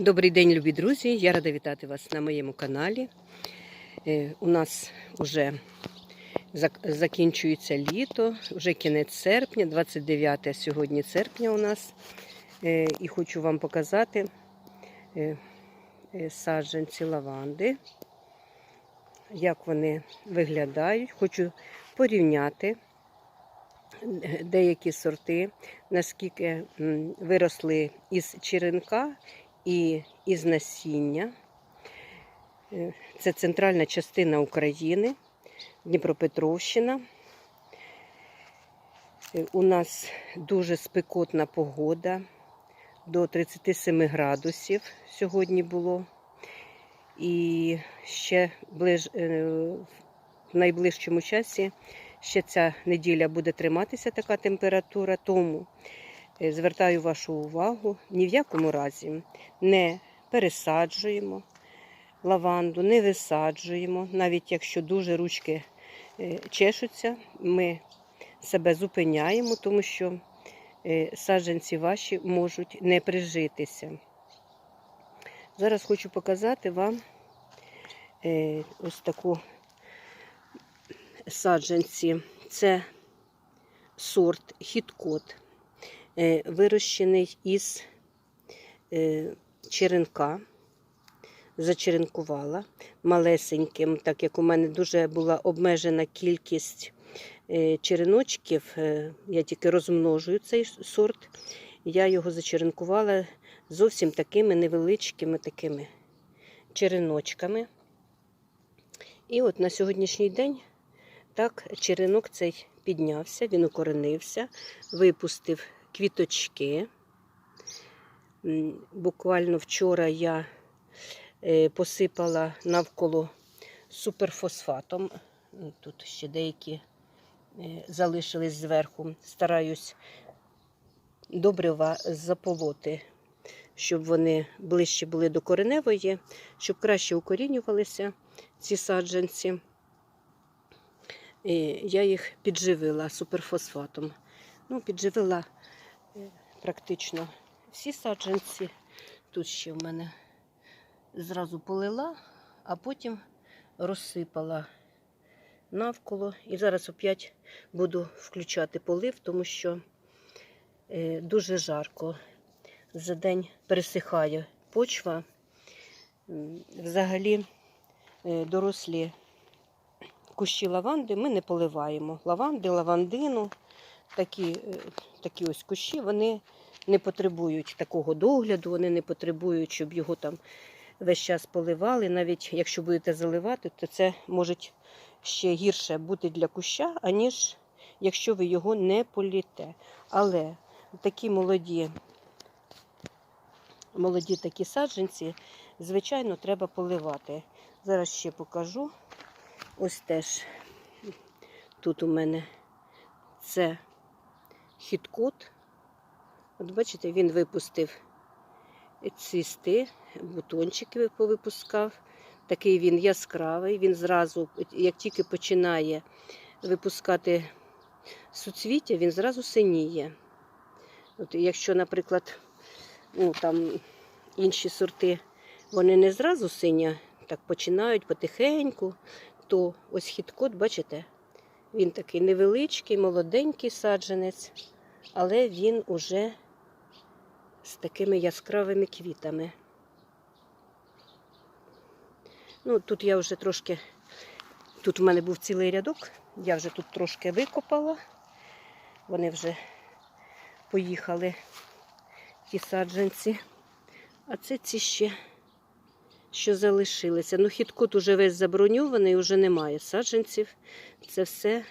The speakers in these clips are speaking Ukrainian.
Добрий день, любі друзі! Я рада вітати вас на моєму каналі. Е, У нас вже закінчується літо, вже кінець серпня, 29 сьогодні серпня у нас. Е, І хочу вам показати е, саджанці лаванди, як вони виглядають. Хочу порівняти деякі сорти, наскільки виросли із черенка і із насіння. Е, Це центральна частина України, Дніпропетровщина. Е, У нас дуже спекотна погода, до 37 градусів сьогодні було. І ще ближ, е, в найближчому часі ще ця неділя буде триматися така температура, тому Звертаю вашу увагу, ні в якому разі не пересаджуємо лаванду, не висаджуємо. Навіть якщо дуже ручки е, чешуться, ми себе зупиняємо, тому що е, саджанці ваші можуть не прижитися. Зараз хочу показати вам е, ось таку саджанці. Це сорт хіткот е, вирощений із е, черенка. Зачеренкувала малесеньким, так як у мене дуже була обмежена кількість е, череночків, е, я тільки розмножую цей сорт. Я його зачеренкувала зовсім такими невеличкими такими череночками. І от на сьогоднішній день так черенок цей піднявся, він укоренився, випустив квіточки. Буквально вчора я е, посипала навколо суперфосфатом. Тут ще деякі е, залишились зверху. Стараюсь добрива заполоти, щоб вони ближче були до кореневої, щоб краще укорінювалися ці саджанці. І я їх підживила суперфосфатом. Ну, підживила е, практично всі саджанці. Тут ще в мене зразу полила, а потім розсипала навколо. І зараз опять буду включати полив, тому що е, дуже жарко. За день пересихає почва. Взагалі е, дорослі кущі лаванди ми не поливаємо. Лаванди, лавандину, такі, е, такі ось кущі, вони не потребують такого догляду, вони не потребують, щоб його там весь час поливали. Навіть якщо будете заливати, то це може ще гірше бути для куща, аніж якщо ви його не політе. Але такі молоді, молоді такі саджанці, звичайно, треба поливати. Зараз ще покажу. Ось теж тут у мене це хіткот. От бачите, він випустив цвісти, бутончики повипускав. Такий він яскравий. Він зразу, як тільки починає випускати суцвіття, він зразу синіє. От якщо, наприклад, ну, там інші сорти, вони не зразу синя, так починають потихеньку, то ось хіткот, бачите, він такий невеличкий, молоденький саджанець, але він уже з такими яскравими квітами. Ну, тут я вже трошки, тут у мене був цілий рядок, я вже тут трошки викопала. Вони вже поїхали, ті саджанці. А це ці ще, що залишилися. Ну, хіткот уже весь заброньований, вже немає саджанців. Це все,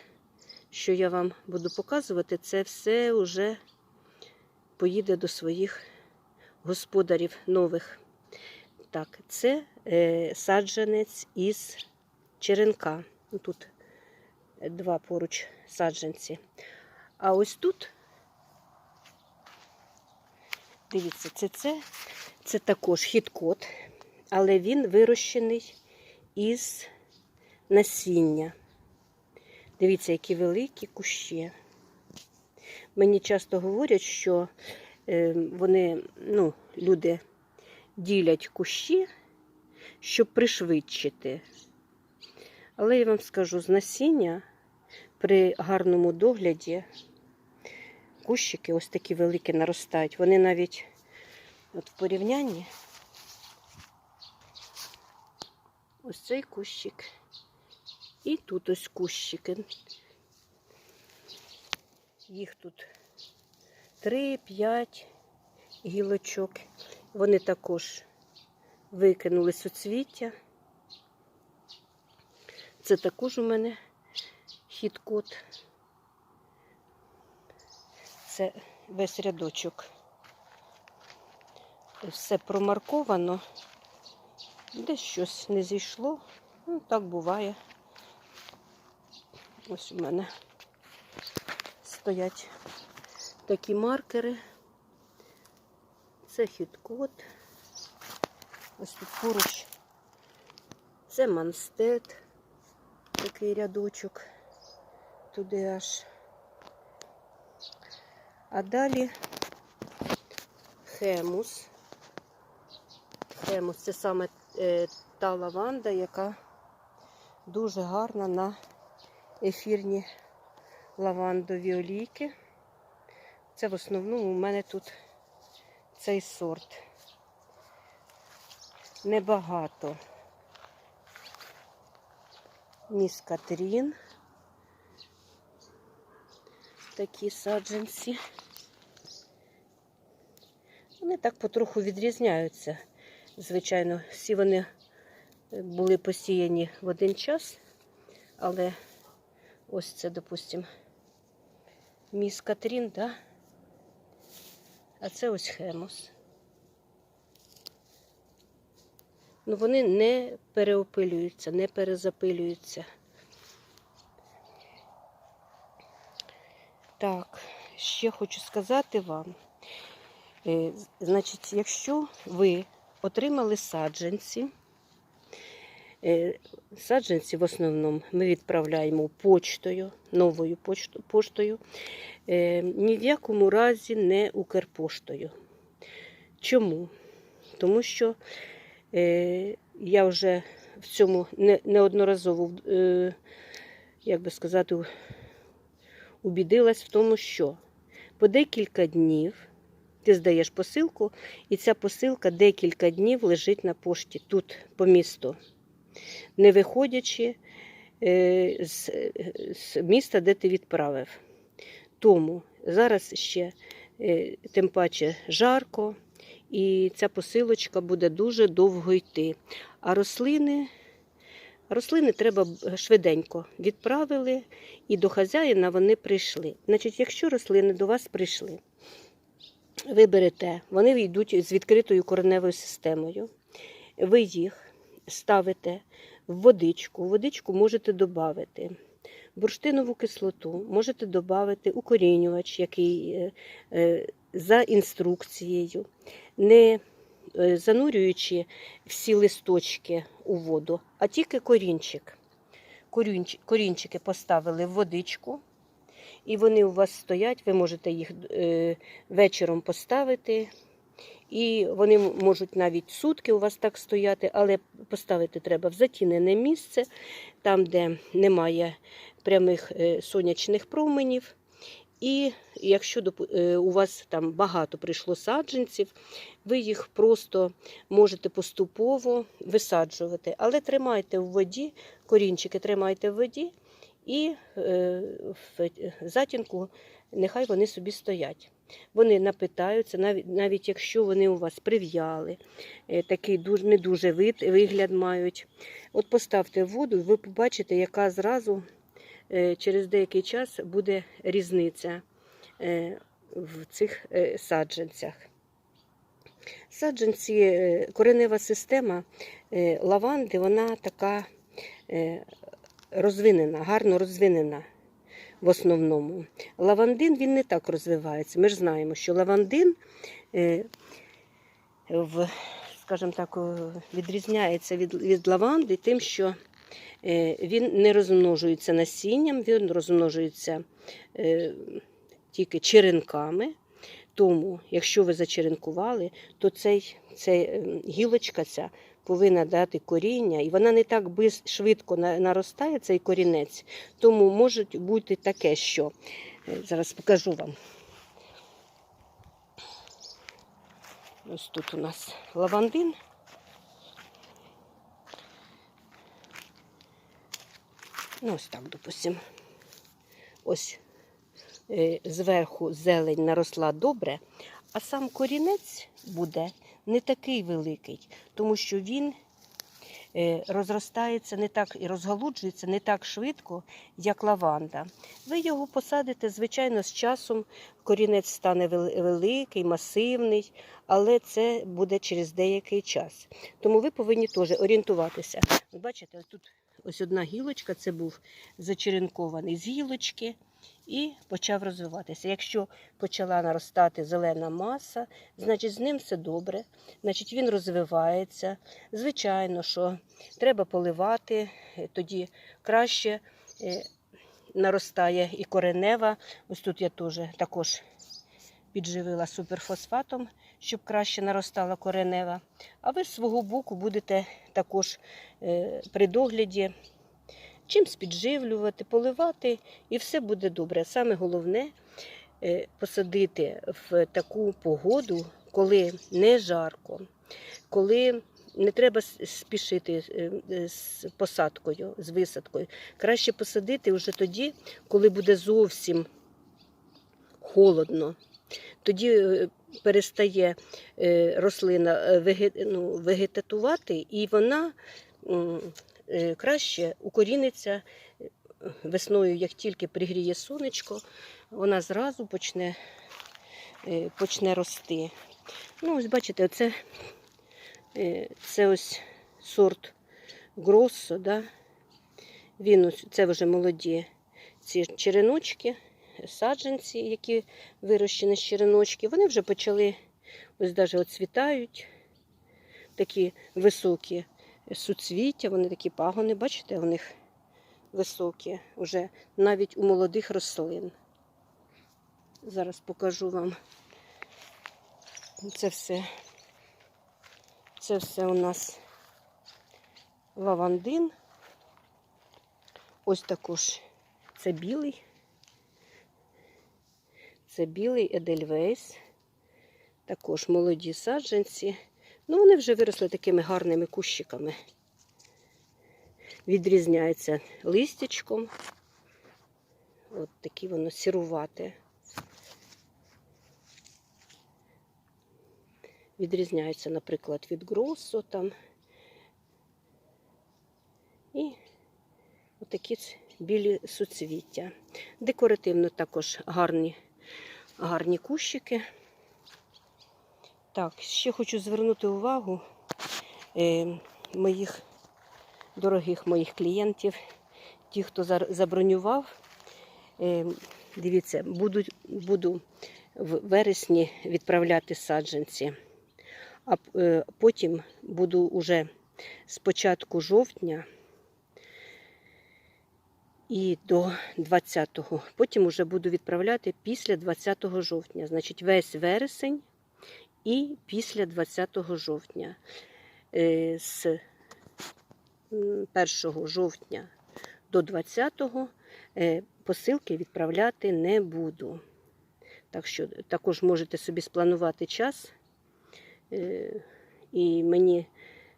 що я вам буду показувати, це все вже поїде до своїх господарів нових. Так, це е, саджанець із черенка. Ну, Тут два поруч саджанці. А ось тут, дивіться, це, це, це також хіткот, але він вирощений із насіння. Дивіться, які великі кущі. Мені часто говорять, що е, вони, ну, люди ділять кущі, щоб пришвидшити. Але я вам скажу, з насіння при гарному догляді кущики ось такі великі наростають. Вони навіть от в порівнянні ось цей кущик. І тут ось кущики. Їх тут 3-5 гілочок. Вони також викинули суцвіття. Це також у мене хід-код. Це весь рядочок. Все промарковано. Десь щось не зійшло. Ну, так буває. Ось у мене стоять такі маркери. Це хід-код. Ось тут поруч. Це манстет. Такий рядочок. Туди аж. А далі хемус. Хемус це саме та лаванда, яка дуже гарна на ефірні лавандові олійки. Це в основному у мене тут цей сорт. Небагато. Ніскатрін. Такі саджанці. Вони так потроху відрізняються. Звичайно, всі вони були посіяні в один час, але ось це, допустимо, міс Катрін, да? а це ось хемос. Ну, вони не переопилюються, не перезапилюються. Так, ще хочу сказати вам. Е, Значить, якщо ви отримали саджанці, е, саджанці в основному ми відправляємо почтою, новою поштою, е, ні в якому разі не Укрпоштою. Чому? Тому що е, я вже в цьому неодноразово, як би сказати, убідилась в тому, що по декілька днів ти здаєш посилку, і ця посилка декілька днів лежить на пошті тут, по місту, не виходячи е, з, міста, де ти відправив. Тому зараз ще е, тим паче жарко, і ця посилочка буде дуже довго йти. А рослини, рослини треба швиденько відправили, і до хазяїна вони прийшли. Значить, якщо рослини до вас прийшли, ви берете, вони йдуть з відкритою кореневою системою. Ви їх ставите в водичку. Водичку можете додати бурштинову кислоту, можете додати укорінювач, який е, е, за інструкцією, не е, занурюючи всі листочки у воду, а тільки корінчик. Корінчики поставили в водичку, і вони у вас стоять, ви можете їх е, вечором поставити. І вони можуть навіть сутки у вас так стояти, але поставити треба в затінене місце, там, де немає прямих е, сонячних променів. І якщо е, у вас там багато прийшло саджанців, ви їх просто можете поступово висаджувати. Але тримайте в воді, корінчики тримайте в воді і е, в затінку нехай вони собі стоять. Вони напитаються, навіть, навіть якщо вони у вас прив'яли, е, такий не дуже вид, вигляд мають. От поставте воду, і ви побачите, яка зразу е, через деякий час буде різниця е, в цих е, саджанцях. Саджанці, е, коренева система е, лаванди, вона така е, розвинена, гарно розвинена в основному. Лавандин він не так розвивається. Ми ж знаємо, що лавандин е, в, скажімо так, відрізняється від, від лаванди тим, що е, він не розмножується насінням, він розмножується е, тільки черенками. Тому, якщо ви зачеренкували, то цей, цей ем, гілочка ця повинна дати коріння, і вона не так швидко наростає, цей корінець. Тому може бути таке, що е, зараз покажу вам. Ось тут у нас лавандин. Ну, ось так, допустимо. Ось е, зверху зелень наросла добре, а сам корінець буде не такий великий, тому що він е, розростається не так і розгалуджується не так швидко, як лаванда. Ви його посадите, звичайно, з часом корінець стане великий, масивний, але це буде через деякий час. Тому ви повинні теж орієнтуватися. Бачите, тут ось одна гілочка, це був зачеренкований з гілочки і почав розвиватися. Якщо почала наростати зелена маса, значить з ним все добре, значить він розвивається. Звичайно, що треба поливати, е, тоді краще е, наростає і коренева. Ось тут я теж також підживила суперфосфатом, щоб краще наростала коренева. А ви з свого боку будете також е, при догляді чимсь підживлювати, поливати, і все буде добре. Саме головне е, посадити в таку погоду, коли не жарко, коли не треба спішити е, е, з посадкою, з висадкою. Краще посадити вже тоді, коли буде зовсім холодно. Тоді перестає рослина ну, вегетатувати, і вона краще укоріниться е, весною, як тільки пригріє сонечко, вона зразу почне, е, почне рости. Ну, ось бачите, це, е, це ось сорт Гроссо, да? Він ось, це вже молоді ці череночки, саджанці, які вирощені з череночки, вони вже почали ось навіть оцвітають, такі високі суцвіття, вони такі пагони, бачите, у них високі, вже навіть у молодих рослин. Зараз покажу вам. Це все. Це все у нас лавандин. Ось також це білий. Це білий Едельвейс. Також молоді саджанці. Ну, вони вже виросли такими гарними кущиками. Відрізняється листячком. От такі воно сірувате. Відрізняється, наприклад, від гросу там. І отакі білі суцвіття. Декоративно також гарні, гарні кущики. Так, ще хочу звернути увагу е, моїх дорогих моїх клієнтів, ті, хто забронював. Е, дивіться, буду, буду в вересні відправляти саджанці, а е, потім буду уже з початку жовтня і до 20-го. Потім вже буду відправляти після 20 жовтня. Значить, весь вересень і після 20 жовтня. Е, З 1 жовтня до 20 е, посилки відправляти не буду. Так що також можете собі спланувати час е, і мені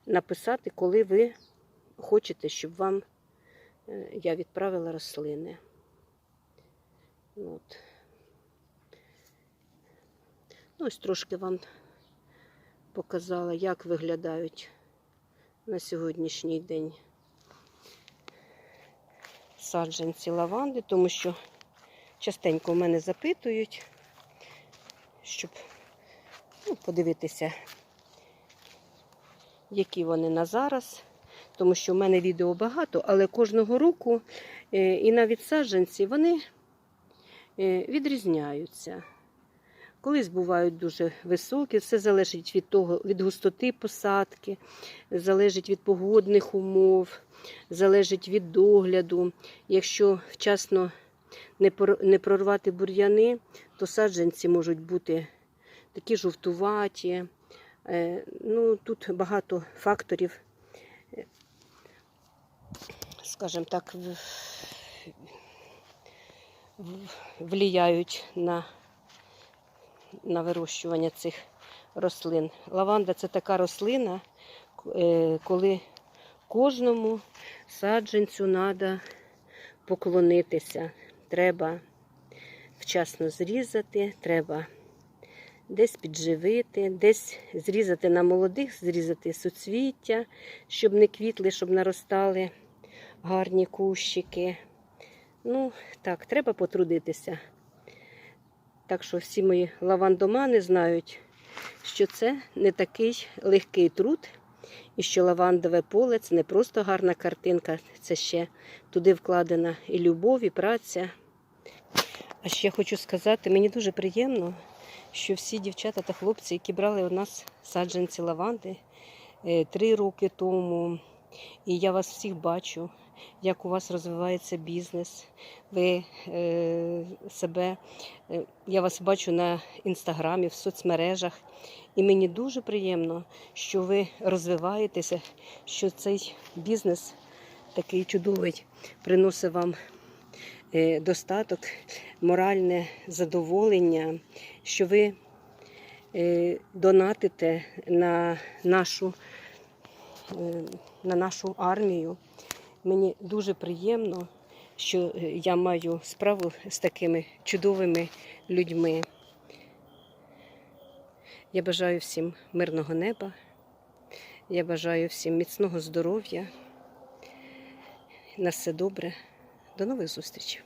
написати, коли ви хочете, щоб вам я відправила рослини. От. Ну, ось трошки вам показала, як виглядають на сьогоднішній день саджанці лаванди, тому що частенько в мене запитують, щоб ну, подивитися, які вони на зараз. Тому що в мене відео багато, але кожного року е, і навіть саджанці вони е, відрізняються. Колись бувають дуже високі, все залежить від того, від густоти посадки, залежить від погодних умов, залежить від догляду. Якщо вчасно не прорвати бур'яни, то саджанці можуть бути такі жовтуваті. Е, Ну, тут багато факторів, е, скажімо так, влияють на, на вирощування цих рослин. Лаванда це така рослина, е, коли кожному саджанцю треба поклонитися. Треба вчасно зрізати, треба десь підживити, десь зрізати на молодих, зрізати суцвіття, щоб не квітли, щоб наростали гарні кущики. Ну, так, треба потрудитися. Так що всі мої лавандомани знають, що це не такий легкий труд, і що лавандове поле це не просто гарна картинка, це ще туди вкладена і любов, і праця. А ще хочу сказати, мені дуже приємно, що всі дівчата та хлопці, які брали у нас саджанці лаванди е, три роки тому, і я вас всіх бачу, як у вас розвивається бізнес. Ви е, себе, е, я вас бачу на інстаграмі, в соцмережах. І мені дуже приємно, що ви розвиваєтеся, що цей бізнес такий чудовий приносить вам е, достаток, моральне задоволення, що ви е, донатите на нашу, е, на нашу армію. Мені дуже приємно, що е, я маю справу з такими чудовими людьми. Я бажаю всім мирного неба. Я бажаю всім міцного здоров'я. На все добре. До нових зустрічей.